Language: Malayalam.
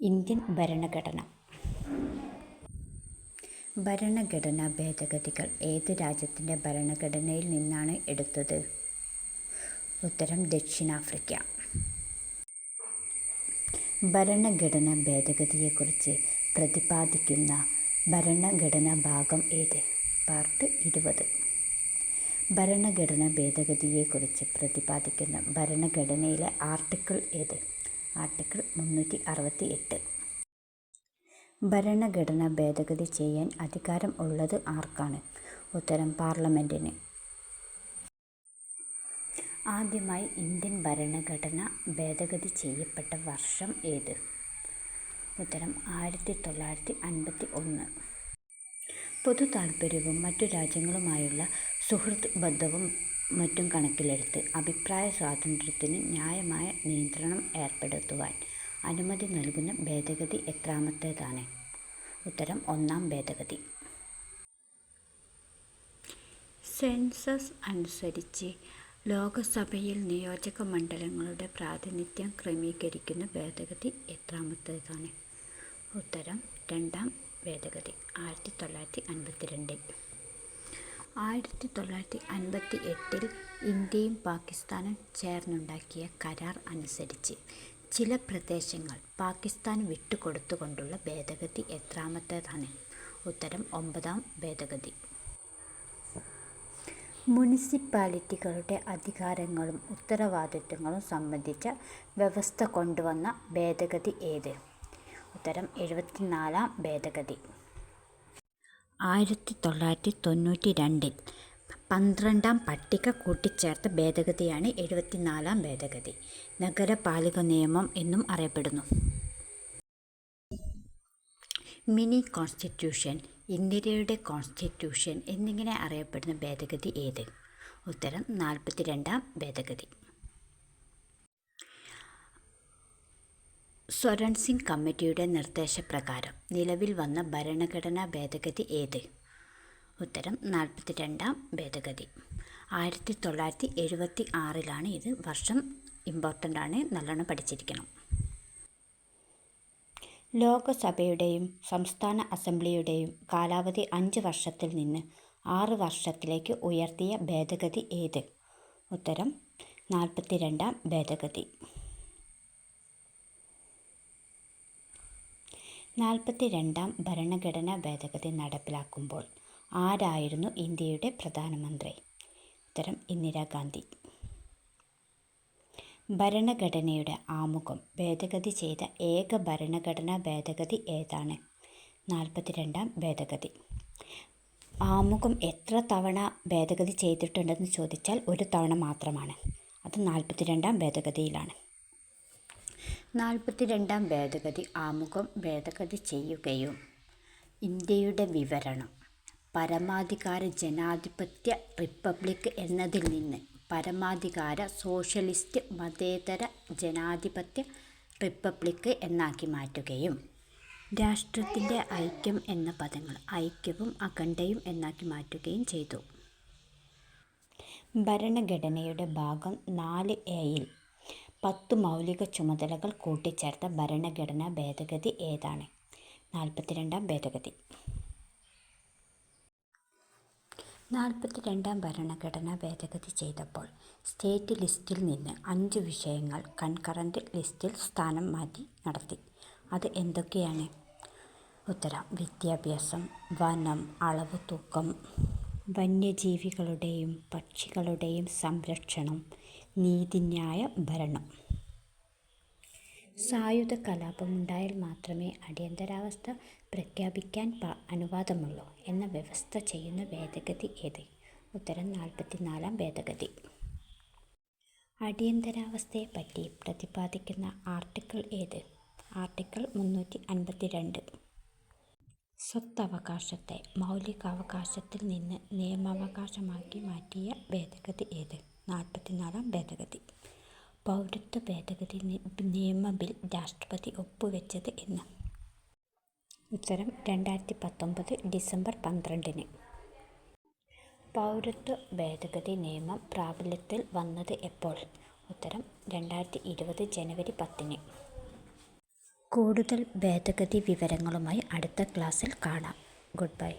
ഇന്ത്യൻ ഭരണഘടന. ഭരണഘടനാ ഭേദഗതികൾ ഏത് രാജ്യത്തിന്റെ ഭരണഘടനയിൽ നിന്നാണ് എടുത്തത്? ഉത്തരം ദക്ഷിണാഫ്രിക്ക. ഭരണഘടനാ ഭേദഗതിയെക്കുറിച്ച് പ്രതിപാദിക്കുന്ന ഭരണഘടനാ ഭാഗം ഏത്? പാർട്ട് ഇരുപത്. ഭരണഘടനാ ഭേദഗതിയെക്കുറിച്ച് പ്രതിപാദിക്കുന്ന ഭരണഘടനയിലെ ആർട്ടിക്കിൾ ഏത്? ആർട്ടിക്കിൾ മുന്നൂറ്റി അറുപത്തി എട്ട് ഭരണഘടന ഭേദഗതി ചെയ്യാൻ അധികാരം ഉള്ളത് ആർക്കാണ്? ഉത്തരം പാർലമെന്റിന് ആദ്യമായി ഇന്ത്യൻ ഭരണഘടന ഭേദഗതി ചെയ്യപ്പെട്ട വർഷം ഏത്? ഉത്തരം ആയിരത്തി തൊള്ളായിരത്തി അൻപത്തി ഒന്ന് പൊതു താൽപ്പര്യവും മറ്റു രാജ്യങ്ങളുമായുള്ള സുഹൃത്ത് ബന്ധവും മറ്റും കണക്കിലെടുത്ത് അഭിപ്രായ സ്വാതന്ത്ര്യത്തിന് ന്യായമായ നിയന്ത്രണം ഏർപ്പെടുത്തുവാൻ അനുമതി നൽകുന്ന ഭേദഗതി എത്രാമത്തേതാണ്? ഉത്തരം ഒന്നാം ഭേദഗതി. സെൻസസ് അനുസരിച്ച് ലോകസഭയിൽ നിയോജക മണ്ഡലങ്ങളുടെ പ്രാതിനിധ്യം ക്രമീകരിക്കുന്ന ഭേദഗതി എത്രാമത്തേതാണ്? ഉത്തരം രണ്ടാം ഭേദഗതി ആയിരത്തി തൊള്ളായിരത്തി അൻപത്തി രണ്ടിൽ ആയിരത്തി തൊള്ളായിരത്തി അൻപത്തി എട്ടിൽ ഇന്ത്യയും പാകിസ്ഥാനും ചേർന്നുണ്ടാക്കിയ കരാർ അനുസരിച്ച് ചില പ്രദേശങ്ങൾ പാകിസ്ഥാന് വിട്ടുകൊടുത്തുകൊണ്ടുള്ള ഭേദഗതി എത്രാമത്തേതാണ്? ഉത്തരം ഒമ്പതാം ഭേദഗതി. മുനിസിപ്പാലിറ്റികളുടെ അധികാരങ്ങളും ഉത്തരവാദിത്വങ്ങളും സംബന്ധിച്ച വ്യവസ്ഥ കൊണ്ടുവന്ന ഭേദഗതി ഏത്? ഉത്തരം എഴുപത്തിനാലാം ഭേദഗതി. ആയിരത്തി തൊള്ളായിരത്തി തൊണ്ണൂറ്റി രണ്ടിൽ പന്ത്രണ്ടാം പട്ടിക കൂട്ടിച്ചേർത്ത ഭേദഗതിയാണ് എഴുപത്തിനാലാം ഭേദഗതി. നഗരപാലിക നിയമം എന്നും അറിയപ്പെടുന്നു. മിനി കോൺസ്റ്റിറ്റ്യൂഷൻ ഇന്ദിരയുടെ കോൺസ്റ്റിറ്റ്യൂഷൻ എന്നിങ്ങനെ അറിയപ്പെടുന്ന ഭേദഗതി ഏത്? ഉത്തരം നാൽപ്പത്തി രണ്ടാം ഭേദഗതി. സ്വരൺ സിംഗ് കമ്മിറ്റിയുടെ നിർദ്ദേശപ്രകാരം നിലവിൽ വന്ന ഭരണഘടനാ ഭേദഗതി ഏത്? ഉത്തരം നാൽപ്പത്തി രണ്ടാം ഭേദഗതി. ആയിരത്തി തൊള്ളായിരത്തി എഴുപത്തി ആറിലാണ് ഇത് വർഷം ഇമ്പോർട്ടന്റ് ആണ് നല്ലോണം പഠിച്ചിരിക്കണം. ലോകസഭയുടെയും സംസ്ഥാന അസംബ്ലിയുടെയും കാലാവധി അഞ്ച് വർഷത്തിൽ നിന്ന് ആറ് വർഷത്തിലേക്ക് ഉയർത്തിയ ഭേദഗതി ഏത്? ഉത്തരം നാൽപ്പത്തി രണ്ടാം ഭേദഗതി. നാൽപ്പത്തി രണ്ടാം ഭരണഘടനാ ഭേദഗതി നടപ്പിലാക്കുമ്പോൾ ആരായിരുന്നു ഇന്ത്യയുടെ പ്രധാനമന്ത്രി? ഉത്തരം ഇന്ദിരാഗാന്ധി ഭരണഘടനയുടെ ആമുഖം ഭേദഗതി ചെയ്ത ഏക ഭരണഘടനാ ഭേദഗതി ഏതാണ്? നാൽപ്പത്തി രണ്ടാം ഭേദഗതി. ആമുഖം എത്ര തവണ ഭേദഗതി ചെയ്തിട്ടുണ്ടെന്ന് ചോദിച്ചാൽ ഒരു തവണ മാത്രമാണ്. അത് നാൽപ്പത്തി രണ്ടാം ഭേദഗതിയിലാണ്. നാൽപ്പത്തി രണ്ടാം ഭേദഗതി ആമുഖം ഭേദഗതി ചെയ്യുകയും ഇന്ത്യയുടെ വിവരണം. പരമാധികാര ജനാധിപത്യ റിപ്പബ്ലിക് എന്നതിൽ നിന്ന് പരമാധികാര സോഷ്യലിസ്റ്റ് മതേതര ജനാധിപത്യ റിപ്പബ്ലിക് എന്നാക്കി മാറ്റുകയും രാഷ്ട്രത്തിന്റെ ഐക്യം എന്ന പദങ്ങൾ ഐക്യവും അഖണ്ഡയും എന്നാക്കി മാറ്റുകയും ചെയ്തു. ഭരണഘടനയുടെ ഭാഗം നാല് എയിൽ പത്ത് മൗലിക ചുമതലകൾ കൂട്ടിച്ചേർത്ത ഭരണഘടനാ ഭേദഗതി ഏതാണ്? നാൽപ്പത്തിരണ്ടാം ഭേദഗതി. നാൽപ്പത്തി രണ്ടാം ഭരണഘടനാ ഭേദഗതി ചെയ്തപ്പോൾ സ്റ്റേറ്റ് ലിസ്റ്റിൽ നിന്ന് അഞ്ച് വിഷയങ്ങൾ കൺകറന്റ് ലിസ്റ്റിൽ സ്ഥാനം മാറ്റി നടത്തി. അത് എന്തൊക്കെയാണ്? ഉത്തരം വിദ്യാഭ്യാസം വനം അളവ് തൂക്കം വന്യജീവികളുടെയും പക്ഷികളുടെയും സംരക്ഷണം നീതിന്യായ ഭരണം സായുധ കലാപമുണ്ടായാൽ മാത്രമേ അടിയന്തരാവസ്ഥ പ്രഖ്യാപിക്കാൻ അനുവാദമുള്ളൂ എന്ന വ്യവസ്ഥ ചെയ്യുന്ന ഭേദഗതി ഏത്? ഉത്തരം നാൽപ്പത്തിനാലാം ഭേദഗതി. അടിയന്തരാവസ്ഥയെപ്പറ്റി പ്രതിപാദിക്കുന്ന ആർട്ടിക്കിൾ ഏത്? ആർട്ടിക്കിൾ മുന്നൂറ്റി അൻപത്തി രണ്ട് സ്വത്തവകാശത്തെ മൗലികാവകാശത്തിൽ നിന്ന് നിയമാവകാശമാക്കി മാറ്റിയ ഭേദഗതി ഏത്? നാൽപ്പത്തിനാലാം ഭേദഗതി. പൗരത്വ ഭേദഗതി നിയമ ബിൽ രാഷ്ട്രപതി ഒപ്പുവെച്ചത് എന്ന്. ഉത്തരം രണ്ടായിരത്തി പത്തൊമ്പത് ഡിസംബർ പന്ത്രണ്ടിന്. പൗരത്വ ഭേദഗതി നിയമം പ്രാബല്യത്തിൽ വന്നത് എപ്പോൾ? ഉത്തരം രണ്ടായിരത്തി ഇരുപത് ജനുവരി പത്തിന്. കൂടുതൽ ഭേദഗതി വിവരങ്ങളുമായി അടുത്ത ക്ലാസ്സിൽ കാണാം. Good bye.